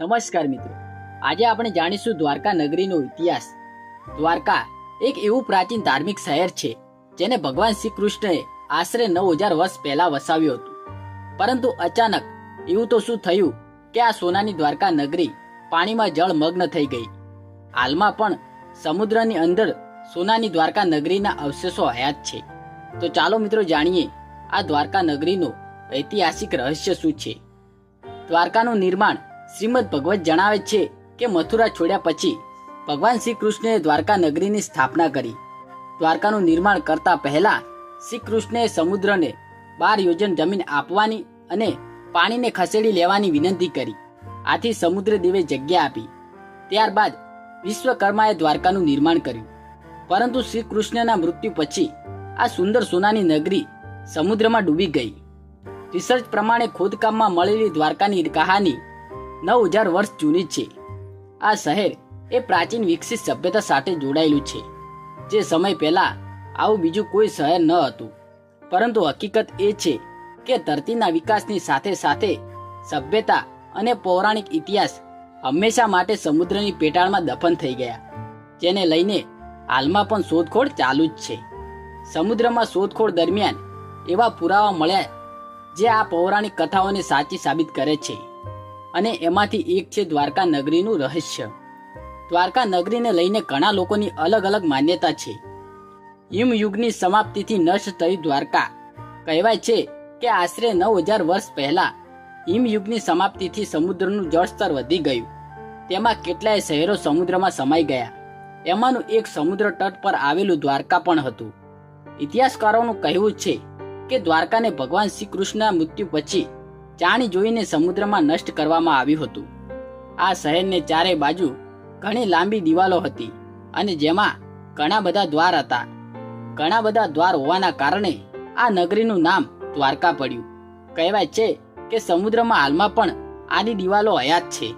નમસ્કાર મિત્રો. આજે આપણે જાણીશું દ્વારકા નગરીનો ઇતિહાસ. દ્વારકા એક એવું પ્રાચીન ધાર્મિક શહેર છે, જેને ભગવાન શ્રી કૃષ્ણએ આશરે નવ હજાર વર્ષ પહેલા વસાવ્યું હતું. પરંતુ અચાનક એવું તો શું થયું કે આ સોનાની દ્વારકા નગરી પાણીમાં જળમગ્ન થઈ ગઈ. હાલમાં પણ સમુદ્રની અંદર સોનાની દ્વારકા નગરીના અવશેષો હયાત છે. તો ચાલો મિત્રો જાણીએ આ દ્વારકા નગરીનો ઐતિહાસિક રહસ્ય શું છે? દ્વારકાનું નિર્માણ શ્રીમદ ભગવત જણાવે છે કે મથુરા છોડ્યા પછી ભગવાન શ્રી કૃષ્ણએ દ્વારકા નગરીની સ્થાપના કરી. દ્વારકાનું નિર્માણ કરતા પહેલા શ્રી કૃષ્ણએ સમુદ્રને બાર યોજન જમીન આપવાની અને પાણીને ખસેડી લેવાની વિનંતી કરી. આથી સમુદ્ર દેવે જગ્યા આપી. ત્યારબાદ વિશ્વકર્માએ દ્વારકાનું નિર્માણ કર્યું. પરંતુ શ્રી કૃષ્ણના મૃત્યુ પછી આ સુંદર સોનાની નગરી સમુદ્રમાં ડૂબી ગઈ. રિસર્ચ પ્રમાણે ખોદકામમાં મળેલી દ્વારકાની કહાની નવ હજાર વર્ષ જૂની છે. આ શહેર એ પ્રાચીન વિકસિત સભ્યતા સાથે જોડાયેલું છે. જે સમય પહેલા આવું બીજું કોઈ શહેર ન હતું. પરંતુ હકીકત એ છે કે ધરતીના વિકાસની સાથે સાથે સભ્યતા અને પૌરાણિક ઇતિહાસ હંમેશા માટે સમુદ્રની પેટાળમાં દફન થઈ ગયા. જેને લઈને હાલમાં પણ શોધખોળ ચાલુ જ છે. સમુદ્રમાં શોધખોળ દરમિયાન એવા પુરાવા મળ્યા, જે આ પૌરાણિક કથાઓને સાચી સાબિત કરે છે. અને એમાંથી એક છે દ્વારકા નગરીનું રહસ્ય. દ્વારકા નગરીને લઈને ઘણા લોકોની અલગ અલગ માન્યતા છે. હિમયુગની સમાપ્તિથી નષ્ટ થઈ દ્વારકા. કહેવાય છે કે આશરે નવ હજાર વર્ષ પહેલા હિમયુગની સમાપ્તિથી સમુદ્રનું જળસ્તર વધી ગયું. તેમાં કેટલાય શહેરો સમુદ્રમાં સમાઈ ગયા. એમાંનું એક સમુદ્ર તટ પર આવેલું દ્વારકા પણ હતું. ઇતિહાસકારોનું કહેવું છે કે દ્વારકાને ભગવાન શ્રી કૃષ્ણના મૃત્યુ પછી જાણી જોઈને સમુદ્રમાં નષ્ટ કરવામાં આવ્યું હતું. આ શહેરને ચારે બાજુ ઘણી લાંબી દિવાલો હતી અને જેમાં ઘણા બધા દ્વાર હતા. ઘણા બધા દ્વાર હોવાના કારણે આ નગરીનું નામ દ્વારકા પડ્યું. કહેવાય છે કે સમુદ્રમાં હાલમાં પણ આની દિવાલો હયાત છે,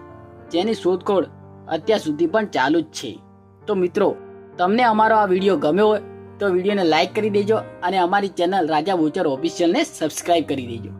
જેની શોધખોળ અત્યાર સુધી પણ ચાલુ જ છે. તો મિત્રો, તમને અમારો આ વીડિયો ગમ્યો હોય તો વિડીયોને લાઇક કરી દેજો અને અમારી ચેનલ રાજા બોચર ઓફિશિયલને સબસ્ક્રાઇબ કરી દેજો.